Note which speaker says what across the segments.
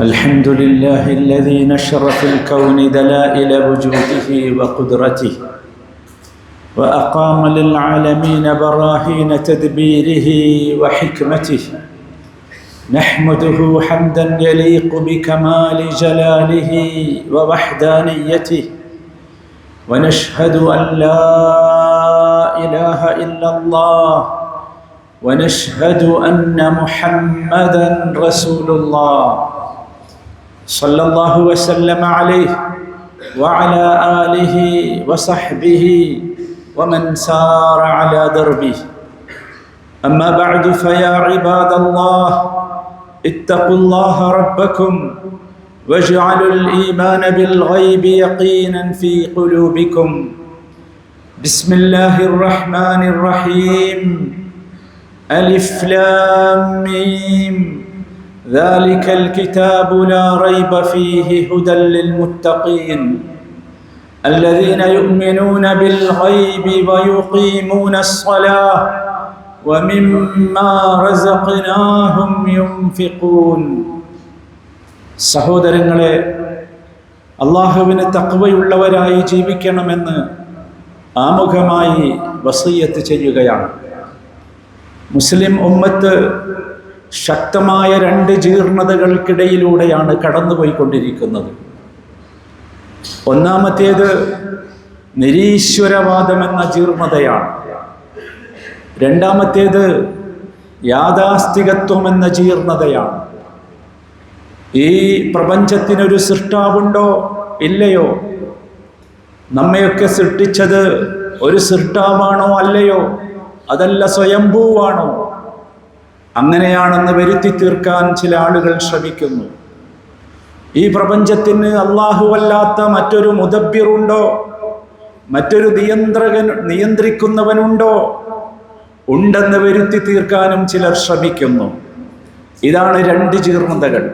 Speaker 1: الحمد لله الذي نشر في الكون دلائل وجوده وقدرته وأقام للعالمين براهين تدبيره وحكمته. نحمده حمدا يليق بكمال جلاله ووحدانيته ونشهد أن لا إله إلا الله ونشهد أن محمدا رسول الله. صلى الله وسلم عليه وعلى آله وصحبه ومن سار على دربه. أما بعد فيا عباد الله اتقوا الله ربكم واجعلوا الإيمان بالغيب يقينا في قلوبكم. بسم الله الرحمن الرحيم. ألف لام ميم. ذلك الكتاب لا ريب فيه هدى للمتقين. الذين يؤمنون بالغيب ويقيمون الصلاة ومما رزقناهم ينفقون. സഹോദരങ്ങളെ അള്ളാഹുവിന് തക്വയുള്ളവരായി ജീവിക്കണമെന്ന് ആമുഖമായി വസീയത്ത് ചെയ്യുകയാണ്. മുസ്ലിം ഉമ്മത്ത് ശക്തമായ രണ്ട് ജീർണതകൾക്കിടയിലൂടെയാണ് കടന്നുപോയിക്കൊണ്ടിരിക്കുന്നത്. ഒന്നാമത്തേത് നിരീശ്വരവാദമെന്ന ജീർണതയാണ്. രണ്ടാമത്തേത് യാഥാസ്ഥികത്വം എന്ന ജീർണതയാണ്. ഈ പ്രപഞ്ചത്തിനൊരു സൃഷ്ടാവുണ്ടോ? ഇല്ലയോ? നമ്മയൊക്കെ സൃഷ്ടിച്ചത് ഒരു സൃഷ്ടാവാണോ? അല്ലയോ? അതല്ല സ്വയംഭൂവാണോ? അങ്ങനെയാണെന്ന് വരുത്തി തീർക്കാൻ ചില ആളുകൾ ശ്രമിക്കുന്നു. ഈ പ്രപഞ്ചത്തിന് അള്ളാഹുവല്ലാത്ത മറ്റൊരു മുദബ്ബിറുണ്ടോ? മറ്റൊരു നിയന്ത്രകൻ നിയന്ത്രിക്കുന്നവനുണ്ടോ? ഉണ്ടെന്ന് വരുത്തി തീർക്കാനും ചിലർ ശ്രമിക്കുന്നു. ഇതാണ് രണ്ട് ജീർണതകൾ.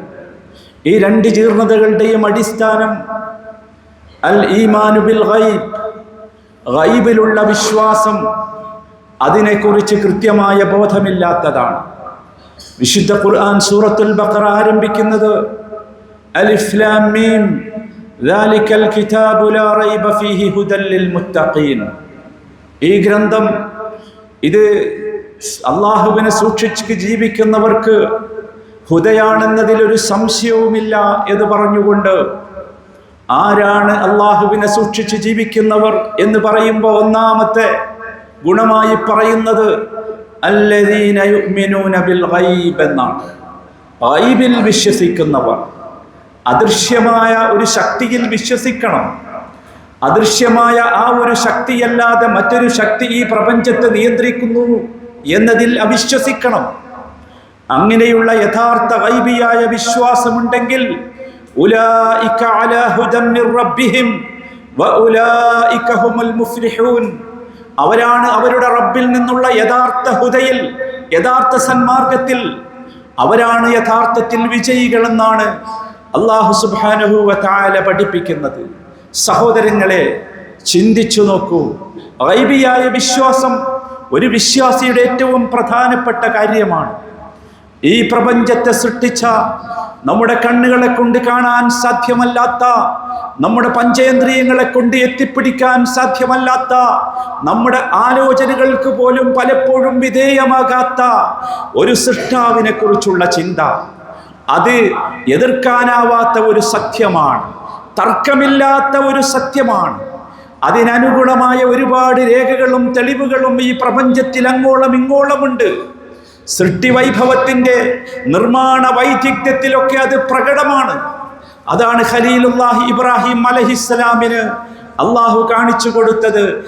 Speaker 1: ഈ രണ്ട് ജീർണതകളുടെയും അടിസ്ഥാനം അൽ ഈമാനുബിൽ ഗൈബ്. ഗൈബിലുള്ള വിശ്വാസം അതിനെക്കുറിച്ച് കൃത്യമായ ബോധമില്ലാത്തതാണ്. വിശുദ്ധ ഖുർആൻ സൂറത്തുൽ ബഖറ ആരംഭിക്കുന്നത് അലിഫ് ലാം മീം ذلك الكتاب لا ريب فيه هدى للمتقين ഈ ഗ്രന്ഥം ഇത് അള്ളാഹുവിനെ സൂക്ഷിച്ച് ജീവിക്കുന്നവർക്ക് ഹുദയാണെന്നതിൽ ഒരു സംശയവുമില്ല എന്ന് പറഞ്ഞുകൊണ്ട് ആരാണ് അള്ളാഹുവിനെ സൂക്ഷിച്ച് ജീവിക്കുന്നവർ എന്ന് പറയുമ്പോൾ ഒന്നാമത്തെ ഗുണമായി പറയുന്നത് എന്നാണ് ഗൈബിൽ വിശ്വസിക്കുന്നവർ അദൃശ്യമായ ഒരു ശക്തിയിൽ വിശ്വസിക്കണം. അദൃശ്യമായ ആ ഒരു ശക്തിയല്ലാതെ മറ്റൊരു ശക്തി ഈ പ്രപഞ്ചത്തെ നിയന്ത്രിക്കുന്നു എന്നതിൽ അവിശ്വസിക്കണം. അങ്ങനെയുള്ള യഥാർത്ഥ വൈബിയായ വിശ്വാസമുണ്ടെങ്കിൽ ഉലായിക അവരാണ് അവരുടെ റബ്ബിൽ നിന്നുള്ള യഥാർത്ഥ ഹുദയിൽ യഥാർത്ഥ സന്മാർഗത്തിൽ. അവരാണ് യഥാർത്ഥത്തിൽ വിജയികളെന്നാണ് അള്ളാഹു സുബാനഹു വതാല പഠിപ്പിക്കുന്നത്. സഹോദരങ്ങളെ ചിന്തിച്ചു നോക്കൂ. ഐബിയായ വിശ്വാസം ഒരു വിശ്വാസിയുടെ ഏറ്റവും പ്രധാനപ്പെട്ട കാര്യമാണ്. ഈ പ്രപഞ്ചത്തെ സൃഷ്ടിച്ച നമ്മുടെ കണ്ണുകളെ കൊണ്ട് കാണാൻ സാധ്യമല്ലാത്ത നമ്മുടെ പഞ്ചേന്ദ്രിയങ്ങളെ കൊണ്ട് എത്തിപ്പിടിക്കാൻ സാധ്യമല്ലാത്ത നമ്മുടെ ആലോചനകൾക്ക് പോലും പലപ്പോഴും വിധേയമാകാത്ത ഒരു സൃഷ്ടാവിനെ കുറിച്ചുള്ള ചിന്ത. അത് എതിർക്കാനാവാത്ത ഒരു സത്യമാണ്. തർക്കമില്ലാത്ത ഒരു സത്യമാണ്. അതിനനുഗുണമായ ഒരുപാട് രേഖകളും തെളിവുകളും ഈ പ്രപഞ്ചത്തിൽ അങ്ങോളം ഇങ്ങോളമുണ്ട്. സൃഷ്ടിവൈഭവത്തിന്റെ നിർമ്മാണ വൈദഗ്ധ്യത്തിലൊക്കെ അത് പ്രകടമാണ്. അതാണ് ഖലീലുല്ലാഹി ഇബ്രാഹിം അലഹിസ്സലാമിന് അള്ളാഹു കാണിച്ചു കൊടുത്തത്.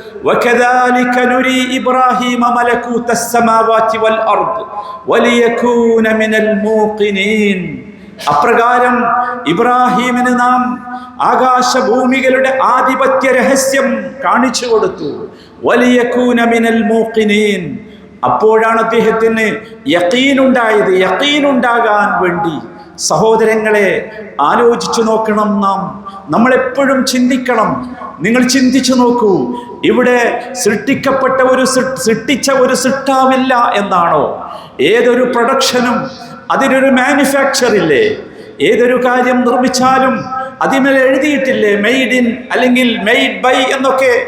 Speaker 1: അപ്രകാരം ഇബ്രാഹീമിന് നാം ആകാശഭൂമികളുടെ ആധിപത്യ രഹസ്യം കാണിച്ചു കൊടുത്തു. വലിയ കൂനമിനൽ മൂക്കിനീൻ അപ്പോഴാണ് അദ്ദേഹത്തിന് യക്കീനുണ്ടായത് യക്കീനുണ്ടാകാൻ വേണ്ടി സഹോദരങ്ങളെ ആലോചിച്ചു നോക്കണം നാം. നമ്മളെപ്പോഴും ചിന്തിക്കണം. നിങ്ങൾ ചിന്തിച്ചു നോക്കൂ. ഇവിടെ സൃഷ്ടിക്കപ്പെട്ട ഒരു സൃഷ്ടിച്ച ഒരു സൃഷ്ടാവില്ല എന്നാണോ? ഏതൊരു പ്രൊഡക്ഷനും അതിനൊരു മാനുഫാക്ചർ ഇല്ലേ ഏതൊരു കാര്യം നിർമ്മിച്ചാലും അതിമേൽ എഴുതിയിട്ടില്ലേ? മെയ്ഡ് ഇൻ അല്ലെങ്കിൽ മെയ്ഡ് ബൈ എന്നൊക്കെ.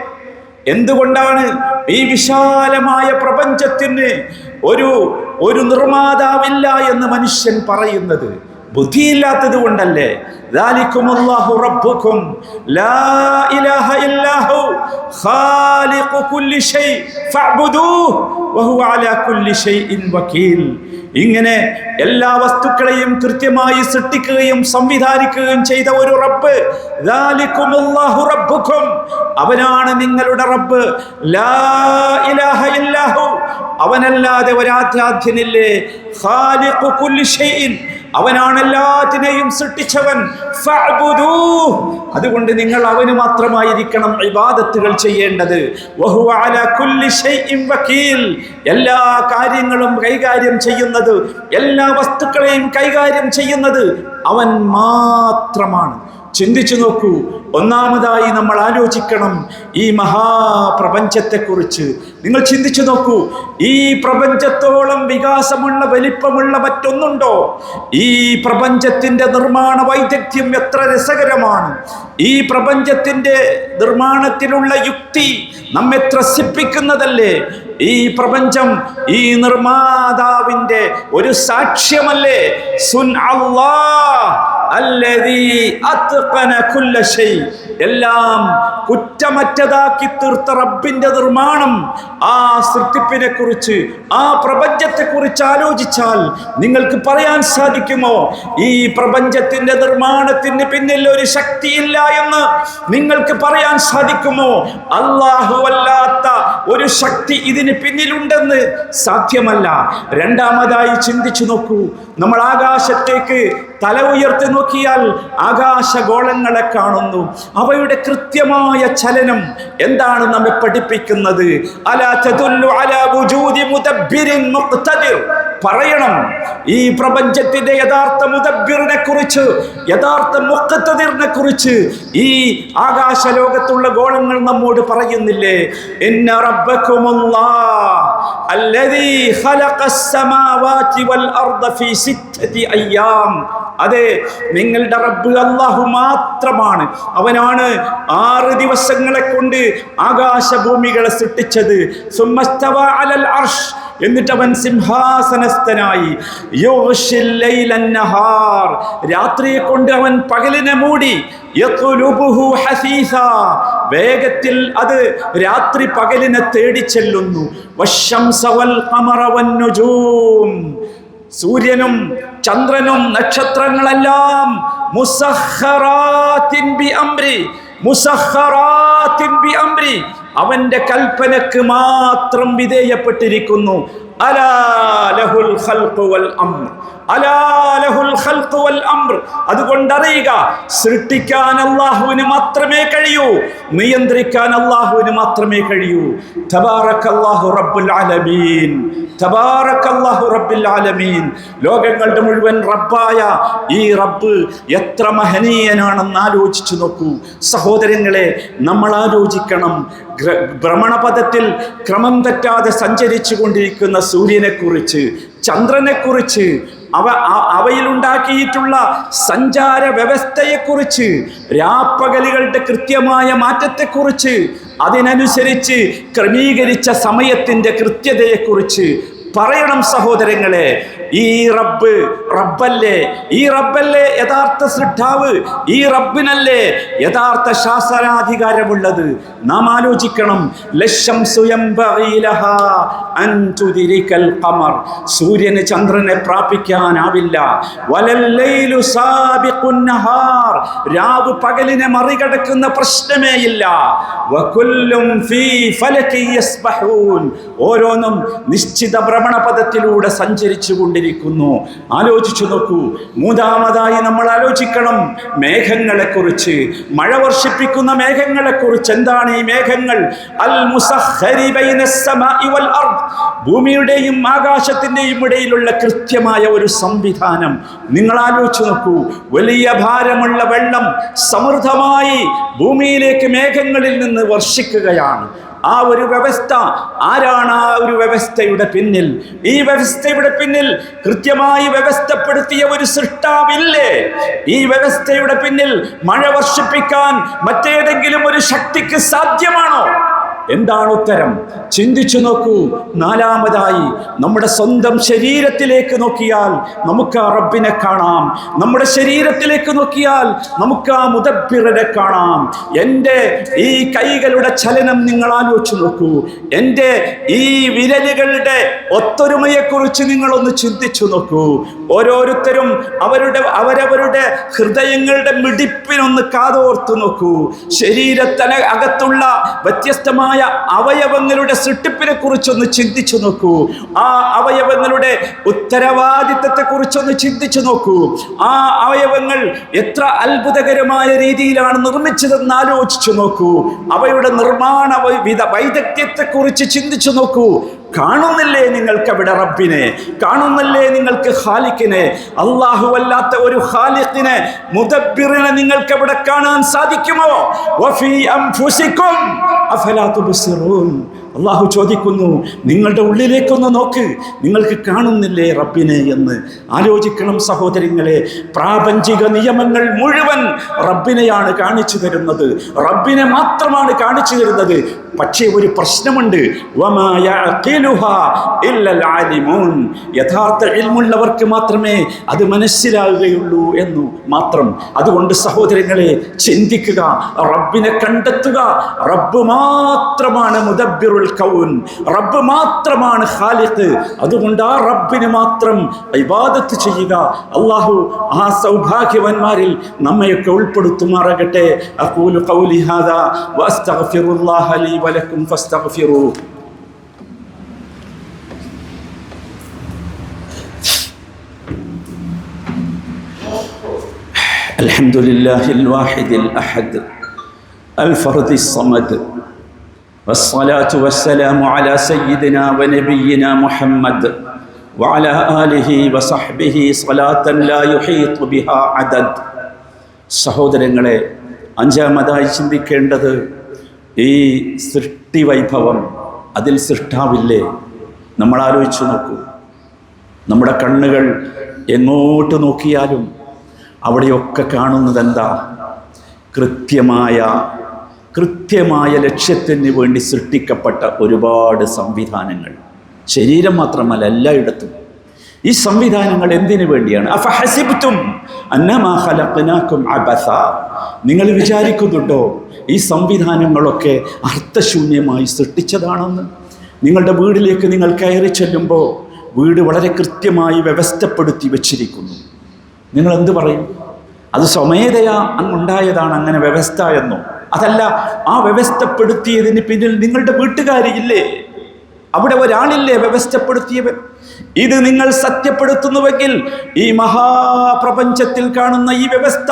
Speaker 1: എന്തുകൊണ്ടാണ് ഈ വിശാലമായ പ്രപഞ്ചത്തിന് ഒരു ഒരു നിർമ്മാതാവില്ല എന്ന് മനുഷ്യൻ പറയുന്നത്? ബുദ്ധിയില്ലാത്തത് കൊണ്ടല്ലേ? ഇങ്ങനെ എല്ലാ വസ്തുക്കളെയും കൃത്യമായി സൃഷ്ടിക്കുകയും സംവിധാനിക്കുകയും ചെയ്ത ഒരു റബ്ബ് അവനാണ് നിങ്ങളുടെ റബ്ബ്. അവനല്ലാതെ ഒരാധ്യാധ്യനില്ലേ അവനാണ് എല്ലാത്തിനെയും സൃഷ്ടിച്ചവൻ. അതുകൊണ്ട് നിങ്ങൾ അവന് മാത്രമായിരിക്കണം ഇബാദത്തുകൾ ചെയ്യേണ്ടത്. എല്ലാ കാര്യങ്ങളും കൈകാര്യം ചെയ്യുന്നത് എല്ലാ വസ്തുക്കളെയും കൈകാര്യം ചെയ്യുന്നത് അവൻ മാത്രമാണ്. ചിന്തിച്ചു നോക്കൂ. ഒന്നാമതായി നമ്മൾ ആലോചിക്കണം ഈ മഹാപ്രപഞ്ചത്തെക്കുറിച്ച്. നിങ്ങൾ ചിന്തിച്ചു നോക്കൂ. ഈ പ്രപഞ്ചത്തോളം വികാസമുള്ള വലിപ്പമുള്ള മറ്റൊന്നുണ്ടോ? ഈ പ്രപഞ്ചത്തിന്റെ നിർമ്മാണ വൈദഗ്ധ്യം എത്ര രസകരമാണ്. ഈ പ്രപഞ്ചത്തിന്റെ നിർമ്മാണത്തിലുള്ള യുക്തി നമ്മെ ത്രസിപ്പിക്കുന്നതല്ലേ? ഈ പ്രപഞ്ചം ഈ നിർമ്മാതാവിന്റെ ഒരു സാക്ഷ്യമല്ലേ? സുൻ അല്ലാഹ് എല്ലാം കുറ്റമറ്റതാക്കി തീർത്ത റബ്ബിന്റെ നിർമ്മാണം. ആ സൃഷ്ടിപ്പിനെ കുറിച്ച് ആ പ്രപഞ്ചത്തെ കുറിച്ച് ആലോചിച്ചാൽ നിങ്ങൾക്ക് പറയാൻ സാധിക്കുമോ? ഈ പ്രപഞ്ചത്തിന്റെ നിർമ്മാണത്തിന് പിന്നിൽ ഒരു ശക്തിയില്ല എന്ന് നിങ്ങൾക്ക് പറയാൻ സാധിക്കുമോ? അല്ലാഹു അല്ലാത്ത ഒരു ശക്തി ഇതിന് പിന്നിലുണ്ടെന്ന് സാധ്യമല്ല. രണ്ടാമതായി ചിന്തിച്ചു നോക്കൂ. നമ്മൾ ആകാശത്തേക്ക് തല ഉയർത്തി നോക്കിയാൽ ആകാശഗോളങ്ങളെ കാണുന്നു. അവയുടെ കൃത്യമായ ചലനം എന്താണ് നമ്മെ പഠിപ്പിക്കുന്നത്? പറയണം ഈ പ്രപഞ്ചത്തിന്റെ യഥാർത്ഥ മുതബിറിനെ കുറിച്ച് യഥാർത്ഥ മുക്കത്തതിറിനെ കുറിച്ച് ഈ ആകാശ ലോകത്തുള്ള ഗോളങ്ങൾ നമ്മോട് പറയുന്നില്ലേ? എന്നറബക്കുമുള്ള അല്ലദീ ഖലഖസ് സമാവാതി വൽ അർദ ഫീ സിത്തതി അയ്യാം. അതെ നിങ്ങളുടെ റബ്ബ് അള്ളാഹു മാത്രമാണ്. അവനാണ് ആറ് ദിവസങ്ങളെ കൊണ്ട് ആകാശ ഭൂമികളെ സൃഷ്ടിച്ചത്. സുമ്മസ്തവ അലൽ അർഷ്. എന്നിട്ട് അവൻ സിംഹാസനസ്ഥനായി രാത്രിയെ കൊണ്ട് അവൻ പകലിനെ മൂടി. ഹസീസാ. വേഗത്തിൽ അത് രാത്രി പകലിനെ തേടി ചെല്ലുന്നു. സൂര്യനും ചന്ദ്രനും നക്ഷത്രങ്ങളെല്ലാം അവന്റെ കൽപ്പനക്ക് മാത്രം വിധേയപ്പെട്ടിരിക്കുന്നു. അതുകൊണ്ടറിയുക സൃഷ്ടിക്കാൻ അള്ളാഹുവിന് മാത്രമേ കഴിയൂ നിയന്ത്രിക്കാൻ അള്ളാഹുവിന് മാത്രമേ കഴിയൂ. ലോകങ്ങളുടെ മുഴുവൻ റബ്ബായ ഈ റബ്ബ് എത്ര മഹനീയനാണെന്ന് ആലോചിച്ചു നോക്കൂ. സഹോദരങ്ങളെ നമ്മൾ ആലോചിക്കണം. ഭ്രമണപഥത്തിൽ ക്രമം തെറ്റാതെ സഞ്ചരിച്ചു കൊണ്ടിരിക്കുന്ന സൂര്യനെക്കുറിച്ച് ചന്ദ്രനെക്കുറിച്ച് അവ അവയിലുണ്ടാക്കിയിട്ടുള്ള സഞ്ചാര വ്യവസ്ഥയെക്കുറിച്ച് രാപ്പകലുകളുടെ കൃത്യമായ മാറ്റത്തെക്കുറിച്ച് അതിനനുസരിച്ച് ക്രമീകരിച്ച സമയത്തിന്റെ കൃത്യതയെക്കുറിച്ച് പറയണം സഹോദരങ്ങളെ. ഈ റബ്ബ് റബ്ബല്ലേ? ഈ റബ്ബല്ലേ യഥാർത്ഥ സൃഷ്ടാവ്? ഈ റബ്ബിനല്ലേ യഥാർത്ഥ ശാസനാധികാരമുള്ളത് നാം ആലോചിക്കണം. ലക്ഷം ഖമർ. സൂര്യന് ചന്ദ്രനെ പ്രാപിക്കാനാവില്ല. വലല്ലൈലു സാബിഖുൻ നഹാർ. രാവ് പകലിനെ മറികടക്കുന്ന പ്രശ്നമേ ഇല്ല. വകുല്ലും ഫീ ഫലകി യസ്ബഹൂൻ. ഓരോന്നും നിശ്ചിത ഭ്രമണപഥത്തിലൂടെ സഞ്ചരിച്ചു കൊണ്ടിരിക്കുന്നു. ആലോചിച്ചു നോക്കൂ. മൂന്നാമതായി നമ്മൾ ആലോചിക്കണം. മേഘങ്ങളെക്കുറിച്ച്. മഴ വർഷിപ്പിക്കുന്ന മേഘങ്ങളെക്കുറിച്ച് എന്താണ് ഈ മേഘങ്ങൾ? അൽ ഭൂമിയുടെയും ആകാശത്തിന്റെയും ഇടയിലുള്ള കൃത്യമായ ഒരു സംവിധാനം. നിങ്ങൾ ആലോചിച്ചു നോക്കൂ. വലിയ ഭാരമുള്ള വെള്ളം സമൃദ്ധമായി ഭൂമിയിലേക്ക് മേഘങ്ങളിൽ നിന്ന് വർഷിക്കുകയാണ്. ആ ഒരു വ്യവസ്ഥ ആരാണ് ആ ഒരു വ്യവസ്ഥയുടെ പിന്നിൽ? ഈ വ്യവസ്ഥയുടെ പിന്നിൽ കൃത്യമായി വ്യവസ്ഥപ്പെടുത്തിയ ഒരു സൃഷ്ടാവില്ലേ? ഈ വ്യവസ്ഥയുടെ പിന്നിൽ മഴ വർഷിപ്പിക്കാൻ മറ്റേതെങ്കിലും ഒരു ശക്തിക്ക് സാധ്യമാണോ? എന്താണ് ഉത്തരം? ചിന്തിച്ചു നോക്കൂ. നാലാമതായി നമ്മുടെ സ്വന്തം ശരീരത്തിലേക്ക് നോക്കിയാൽ നമുക്ക് ആ റബ്ബിനെ കാണാം. നമ്മുടെ ശരീരത്തിലേക്ക് നോക്കിയാൽ നമുക്ക് ആ മുതബിറനെ കാണാം. എന്റെ ഈ കൈകളുടെ ചലനം നിങ്ങൾ ആലോചിച്ച് നോക്കൂ. എന്റെ ഈ വിരലുകളുടെ ഒത്തൊരുമയെക്കുറിച്ച് നിങ്ങളൊന്ന് ചിന്തിച്ചു നോക്കൂ. ഓരോരുത്തരും അവരുടെ അവരവരുടെ ഹൃദയങ്ങളുടെ മിടിപ്പിനൊന്ന് കാതോർത്തു നോക്കൂ. ശരീരത്തിന് അകത്തുള്ള വ്യത്യസ്തമായ അവയവങ്ങളുടെ സൃഷ്ടിപ്പിനെ കുറിച്ചൊന്ന് ചിന്തിച്ചു നോക്കൂ. ആ അവയവങ്ങളുടെ ഉത്തരവാദിത്തത്തെ കുറിച്ചൊന്ന് ചിന്തിച്ചു നോക്കൂ. ആ അവയവങ്ങൾ എത്ര അത്ഭുതകരമായ രീതിയിലാണ് നിർമ്മിച്ചതെന്ന് ആലോചിച്ചു നോക്കൂ. അവയുടെ നിർമ്മാണ വൈദഗ്ധ്യത്തെ കുറിച്ച് ചിന്തിച്ചു നോക്കൂ. കാണുന്നില്ലേ നിങ്ങൾക്ക് അവിടെ റബ്ബിനെ? കാണുന്നില്ലേ നിങ്ങൾക്ക് ഹാലിക്കിനെ അല്ലാത്ത ഒരു ഖാലിഖിനെ മുദബ്ബിറിനെ നിങ്ങൾക്ക് അവിടെ കാണാൻ സാധിക്കുമോ? അള്ളാഹു ചോദിക്കുന്നു നിങ്ങളുടെ ഉള്ളിലേക്കൊന്ന് നോക്ക് നിങ്ങൾക്ക് കാണുന്നില്ലേ റബ്ബിനെ എന്ന്. ആലോചിക്കണം സഹോദരങ്ങളെ പ്രാപഞ്ചിക നിയമങ്ങൾ മുഴുവൻ റബ്ബിനെയാണ് കാണിച്ചു തരുന്നത്. റബ്ബിനെ മാത്രമാണ് കാണിച്ചു തരുന്നത്. പക്ഷേ ഒരു പ്രശ്നമുണ്ട്. യഥാർത്ഥ ഇൽമുള്ളവർക്ക് മാത്രമേ അത് മനസ്സിലാകുകയുള്ളൂ എന്നു മാത്രം. അതുകൊണ്ട് സഹോദരങ്ങളെ ചിന്തിക്കുക റബ്ബിനെ കണ്ടെത്തുക. റബ്ബ് മാത്രമാണ് മുദബ്ബിറുൽ കൗൻ. റബ്ബ് മാത്രമാണ് ഖാലിഖ്. അതുകൊണ്ട് ആ റബ്ബിന് മാത്രം ഇബാദത്ത് ചെയ്യുക. അള്ളാഹു ആ സൗഭാഗ്യവന്മാരിൽ നമ്മയൊക്കെ ഉൾപ്പെടുത്തുമാറാകട്ടെ. അഖൂലു ഖൗലി ഹാദാ വഅസ്തഗ്ഫിറുല്ലാഹ ലീ വലക്കും ഫസ്തഗ്ഫിറൂ الحمد لله الواحد الأحد الفرد الصمد والصلاة والسلام على سيدنا ونبينا محمد وعلى آله وصحبه صلاة لا يحيط بها عدد സഹോദരങ്ങളെ അഞ്ചാമതായി ചിന്തിക്കേണ്ടത് ഈ സൃഷ്ടി വൈഭവം അതിൽ സൃഷ്ടാവില്ലേ? നമ്മൾ ആലോചിച്ചു നോക്കൂ. നമ്മുടെ കണ്ണുകൾ എങ്ങോട്ട് നോക്കിയാലും അവിടെയൊക്കെ കാണുന്നത് എന്താ കൃത്യമായ കൃത്യമായ ലക്ഷ്യത്തിന് വേണ്ടി സൃഷ്ടിക്കപ്പെട്ട ഒരുപാട് സംവിധാനങ്ങൾ. ശരീരം മാത്രമല്ല എല്ലായിടത്തും. ഈ സംവിധാനങ്ങൾ എന്തിനു വേണ്ടിയാണ്? നിങ്ങൾ വിചാരിക്കുന്നുണ്ടോ ഈ സംവിധാനങ്ങളൊക്കെ അർത്ഥശൂന്യമായി സൃഷ്ടിച്ചതാണെന്ന്? നിങ്ങളുടെ വീടിലേക്ക് നിങ്ങൾ കയറി ചെല്ലുമ്പോൾ വീട് വളരെ കൃത്യമായി വ്യവസ്ഥപ്പെടുത്തി വച്ചിരിക്കുന്നു. നിങ്ങൾ എന്ത് പറയും? അത് സ്വമേധയാ അങ്ങുണ്ടായതാണ് അങ്ങനെ വ്യവസ്ഥ എന്നോ? അതല്ല ആ വ്യവസ്ഥപ്പെടുത്തിയതിന് പിന്നിൽ നിങ്ങളുടെ വീട്ടുകാരിയില്ലേ? അവിടെ ഒരാളില്ലേ വ്യവസ്ഥപ്പെടുത്തിയവൻ? ഇത് നിങ്ങൾ സത്യപ്പെടുത്തുന്നുവെങ്കിൽ ഈ മഹാപ്രപഞ്ചത്തിൽ കാണുന്ന ഈ വ്യവസ്ഥ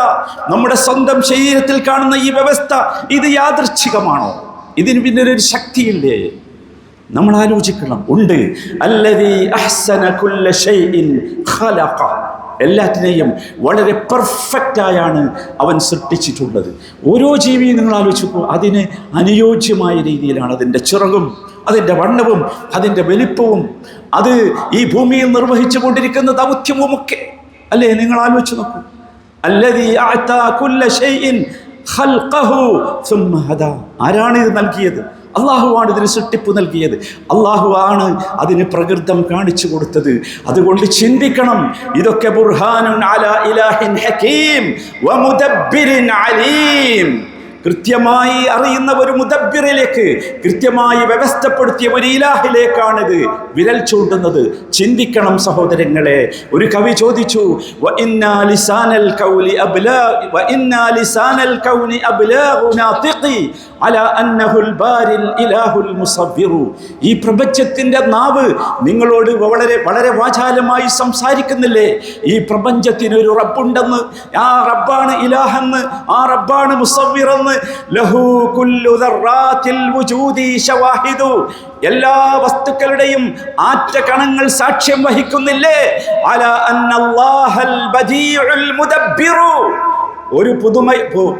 Speaker 1: നമ്മുടെ സ്വന്തം ശരീരത്തിൽ കാണുന്ന ഈ വ്യവസ്ഥ ഇത് യാദൃച്ഛികമാണോ? ഇതിന് പിന്നിലൊരു ശക്തിയില്ലേ? നമ്മൾ ആലോചിക്കണം ഉണ്ട്. അല്ലതീ അഹ്സന കുല്ല ഷൈഇൻ ഖലഖ. എല്ലാറ്റിനെയും വളരെ പെർഫെക്റ്റായാണ് അവൻ സൃഷ്ടിച്ചിട്ടുള്ളത്. ഓരോ ജീവിയും നിങ്ങൾ ആലോചിക്കൂ അതിന് അനുയോജ്യമായ രീതിയിലാണ് അതിന്റെ ചിറകും അതിന്റെ വണ്ണവും അതിന്റെ വലിപ്പവും അത് ഈ ഭൂമിയിൽ നിർവഹിച്ചു കൊണ്ടിരിക്കുന്ന ദൗത്യവും ഒക്കെ. അല്ലേ? നിങ്ങൾ ആലോചിച്ച് നോക്കൂ. അല്ലതീ അഅതാ കുല്ല ഷൈഇൻ ഖൽഖഹു സുമ്മ ഹദാ. ആരാണ് ഇത് നൽകിയത്? അള്ളാഹുവാണ് ഇതിന് സൃഷ്ടിപ്പ് നൽകിയത്. അള്ളാഹുവാണ് അതിന് പ്രകൃതം കാണിച്ചു കൊടുത്തത്. അതുകൊണ്ട് ചിന്തിക്കണം. ഇതൊക്കെ ബുർഹാനും അലാ ഇലാഹിൻ ഹകീം വമുദബ്ബിരിൻ അലീം. കൃത്യമായി അറിയുന്ന ഒരു മുദബിറിലേക്ക് കൃത്യമായി വ്യവസ്ഥപ്പെടുത്തിയ ഒരു ഇലാഹിലേക്കാണിത് വിരൽ ചൂണ്ടുന്നത് ചിന്തിക്കണം സഹോദരങ്ങളെ ഒരു കവി ചോദിച്ചു. ഈ പ്രപഞ്ചത്തിന്റെ നാവ് നിങ്ങളോട് വളരെ വളരെ വാചാലമായി സംസാരിക്കുന്നില്ലേ ഈ പ്രപഞ്ചത്തിന് ഒരു റബ്ബുണ്ടെന്ന് ആ റബ്ബാണ് ഇലാഹെന്ന് ആ റബ്ബാണ് മുസവ്വിറെന്ന് എല്ലാ വസ്തുക്കളുടെയും ആറ്റ കണങ്ങൾ സാക്ഷ്യം വഹിക്കുന്നില്ലേ? അല അന്നല്ലാഹൽ ബദീഉൽ മുദബ്ബിറു. ഒരു പുതുമ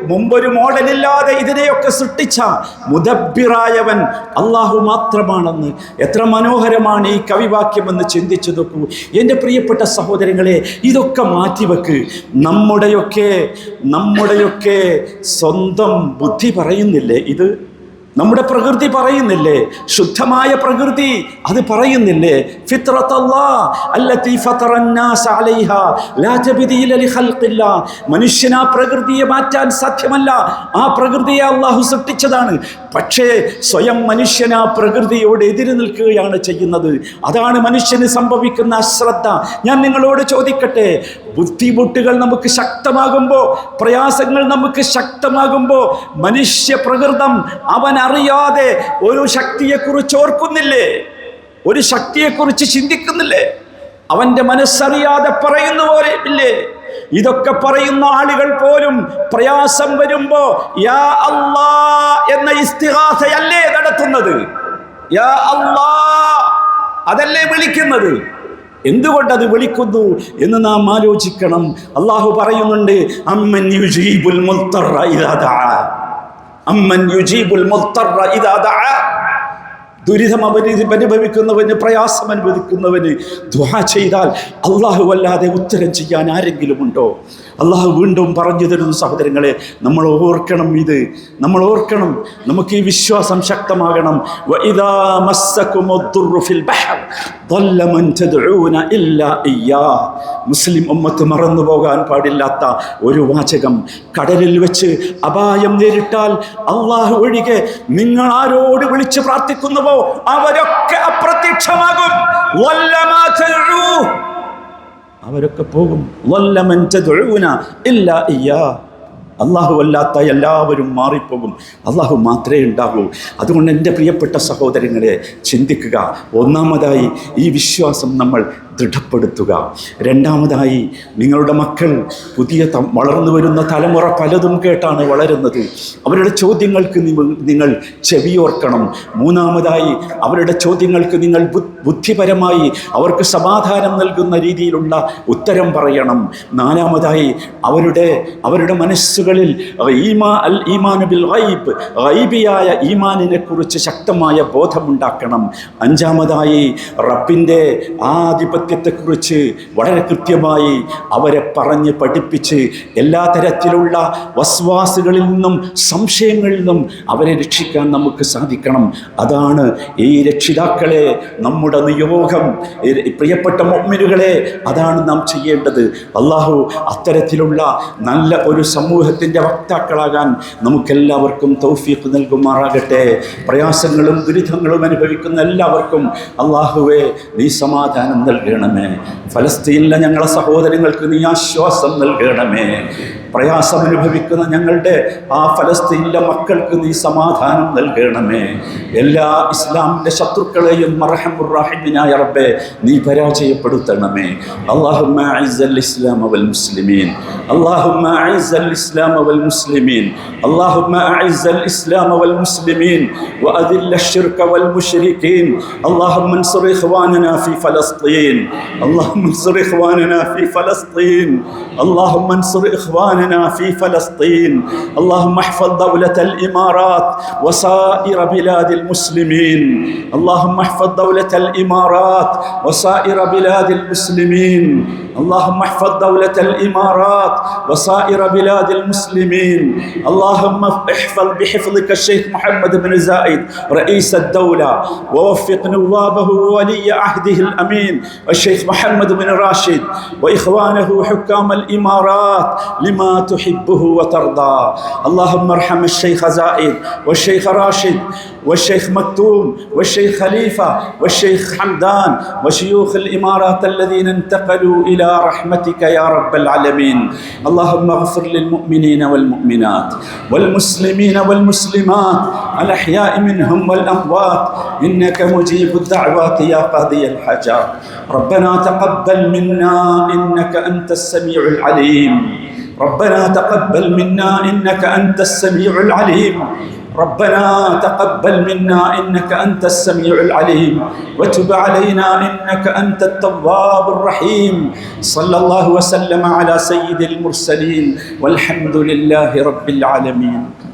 Speaker 1: മുമ്പൊരു മോഡലില്ലാതെ ഇതിനെയൊക്കെ സൃഷ്ടിച്ച മുദബിറായവൻ അള്ളാഹു മാത്രമാണെന്ന് എത്ര മനോഹരമാണ് ഈ കവിവാക്യമെന്ന് ചിന്തിച്ചു നോക്കൂ എന്റെ പ്രിയപ്പെട്ട സഹോദരങ്ങളെ ഇതൊക്കെ മാറ്റിവെക്ക്. നമ്മുടെയൊക്കെ നമ്മുടെയൊക്കെ സ്വന്തം ബുദ്ധി പറയുന്നില്ലേ ഇത്? നമ്മുടെ പ്രകൃതി പറയുന്നില്ലേ? ശുദ്ധമായ പ്രകൃതി അത് പറയുന്നില്ലേ? മനുഷ്യൻ ആ പ്രകൃതിയെ മാറ്റാൻ സാധ്യമല്ല. ആ പ്രകൃതിയെ അള്ളാഹു സൃഷ്ടിച്ചതാണ്. പക്ഷേ സ്വയം മനുഷ്യൻ ആ പ്രകൃതിയോട് എതിര് നിൽക്കുകയാണ് ചെയ്യുന്നത്. അതാണ് മനുഷ്യന് സംഭവിക്കുന്ന അശ്രദ്ധ. ഞാൻ നിങ്ങളോട് ചോദിക്കട്ടെ ബുദ്ധിമുട്ടുകൾ നമുക്ക് ശക്തമാകുമ്പോൾ പ്രയാസങ്ങൾ നമുക്ക് ശക്തമാകുമ്പോൾ മനുഷ്യ പ്രകൃതം അവൻ അറിയാതെ ഒരു ശക്തിയെക്കുറിച്ച് ഓർക്കുന്നില്ലേ? ഒരു ശക്തിയെക്കുറിച്ച് ചിന്തിക്കുന്നില്ലേ? അവന്റെ മനസ്സറിയാതെ പറയുന്ന പോലെ ഇല്ലേ? ഇതൊക്കെ പറയുന്ന ആളുകൾ പോലും പ്രയാസം വരുമ്പോ യാ അല്ലാ എന്ന ഇസ്തിഹാസയല്ലേ നടത്തുന്നത്? യാ അല്ലാ അതല്ലേ വിളിക്കുന്നത്? എന്തുകൊണ്ടത് വിളിക്കുന്നു എന്ന് നാം ആലോചിക്കണം. അള്ളാഹു പറയുന്നുണ്ട് അമ്മൻ أمن يجيب المضطر إذا دعاه ദുരിതം അവന് അനുഭവിക്കുന്നവന് പ്രയാസം അനുഭവിക്കുന്നവന് ദ്വാ ചെയ്താൽ അള്ളാഹു അല്ലാതെ ഉത്തരം ചെയ്യാൻ ആരെങ്കിലും ഉണ്ടോ അള്ളാഹു വീണ്ടും പറഞ്ഞു തരുന്ന സഹോദരങ്ങളെ നമ്മൾ ഓർക്കണം ഇത് നമ്മൾ ഓർക്കണം. നമുക്ക് ഈ വിശ്വാസം ശക്തമാകണം. മുസ്ലിം ഉമ്മത്ത് മറന്നു പോകാൻ പാടില്ലാത്ത ഒരു വാചകം കടലിൽ വെച്ച് അപായം നേരിട്ടാൽ അള്ളാഹു ഒഴികെ നിങ്ങൾ ആരോട് വിളിച്ച് പ്രാർത്ഥിക്കുന്നു അവരൊക്കെ അപ്രത്യക്ഷമാകും. അവരൊക്കെ പോകും. ഇല്ലാ ഇയ്യാ. അള്ളാഹു അല്ലാത്ത എല്ലാവരും മാറിപ്പോകും. അള്ളാഹു മാത്രമേ ഉണ്ടാകൂ. അതുകൊണ്ട് എന്റെ പ്രിയപ്പെട്ട സഹോദരങ്ങളെ ചിന്തിക്കുക. ഒന്നാമതായി ഈ വിശ്വാസം നമ്മൾ ദൃഢപ്പെടുത്തുക. രണ്ടാമതായി നിങ്ങളുടെ മക്കൾ പുതിയ വളർന്നു വരുന്ന തലമുറ പലതും കേട്ടാണ് വളരുന്നത്. അവരുടെ ചോദ്യങ്ങൾക്ക് നിങ്ങൾ ചെവിയോർക്കണം. മൂന്നാമതായി അവരുടെ ചോദ്യങ്ങൾക്ക് നിങ്ങൾ ബുദ്ധിപരമായി അവർക്ക് സമാധാനം നൽകുന്ന രീതിയിലുള്ള ഉത്തരം പറയണം. നാലാമതായി അവരുടെ അവരുടെ മനസ്സുകളിൽ ഈമാ ഗൈബിയായ ഈമാനിനെ കുറിച്ച് ശക്തമായ ബോധമുണ്ടാക്കണം. അഞ്ചാമതായി റബ്ബിന്റെ ആധിപത്യത്തെക്കുറിച്ച് വളരെ കൃത്യമായി അവരെ പറഞ്ഞ് പഠിപ്പിച്ച് എല്ലാ തരത്തിലുള്ള വസ്വാസുകളിൽ നിന്നും സംശയങ്ങളിൽ നിന്നും അവരെ രക്ഷിക്കാൻ നമുക്ക് സാധിക്കണം. അതാണ് ഈ രക്ഷിതാക്കളെ നമ്മുടെ നിയോഗം. പ്രിയപ്പെട്ട മൊമ്മിനുകളെ അതാണ് നാം ചെയ്യേണ്ടത്. അള്ളാഹു അത്തരത്തിലുള്ള നല്ല ഒരു സ്വർഗത്തിന്റെ വക്താക്കളാകാൻ നമുക്കെല്ലാവർക്കും തൗഫീഖ് നൽകുമാറാകട്ടെ. പ്രയാസങ്ങളും ദുരിതങ്ങളും അനുഭവിക്കുന്ന എല്ലാവർക്കും അള്ളാഹുവേ നീ സമാധാനം നൽകണമേ. ഫലസ്തീനിലെ ഞങ്ങളെ സഹോദരങ്ങൾക്ക് നീ ആശ്വാസം നൽകണമേ. പ്രയാസം അനുഭവിക്കുന്ന ഞങ്ങളുടെ ആ ഫലസ്തീനിലെ മക്കൾക്ക് നീ സമാധാനം നൽകണമേ. എല്ലാ ഇസ്ലാമിന്റെ ശത്രുക്കളെയും മറഹമുറാഹിമിനായ റബ്ബെ നീ പരാജയപ്പെടുത്തണമേ. അള്ളാഹുമ്മ ഇസ്ലാം അവൽ മുസ്ലിമീൻ. അള്ളാഹുമ്മ ഇസ്ലാം الإسلام والمسلمين. اللهم أعز الإسلام والمسلمين وأذل الشرك والمشركين. اللهم انصر إخواننا في فلسطين. اللهم انصر إخواننا في فلسطين. اللهم انصر إخواننا في فلسطين. اللهم احفظ دولة الإمارات وسائر بلاد المسلمين. اللهم احفظ دولة الإمارات وسائر بلاد المسلمين. اللهم احفظ دولة الإمارات وسائر بلاد المسلمين. اللهم احفظ بحفظك الشيخ محمد بن زايد رئيس الدولة. ووفق نوابه وولي عهده الأمين الشيخ محمد بن راشد. وإخوانه حكام الإمارات لما تحبه وترضى. اللهم ارحم الشيخ زايد والشيخ راشد. والشيخ مكتوم والشيخ خليفة والشيخ حمدان وشيوخ الإمارات الذين انتقلوا إلى رحمتك يا رب العالمين. اللهم اغفر للمؤمنين والمؤمنات والمسلمين والمسلمات الأحياء منهم والأموات. إنك مجيب الدعوات يا قاضي الحاجات. ربنا تقبل منا إنك أنت السميع العليم. ربنا تقبل منا إنك أنت السميع العليم. ربنا تقبل منا إنك أنت السميع العليم. وتب علينا إنك أنت التواب الرحيم. صلى الله وسلم على سيد المرسلين. والحمد لله رب العالمين.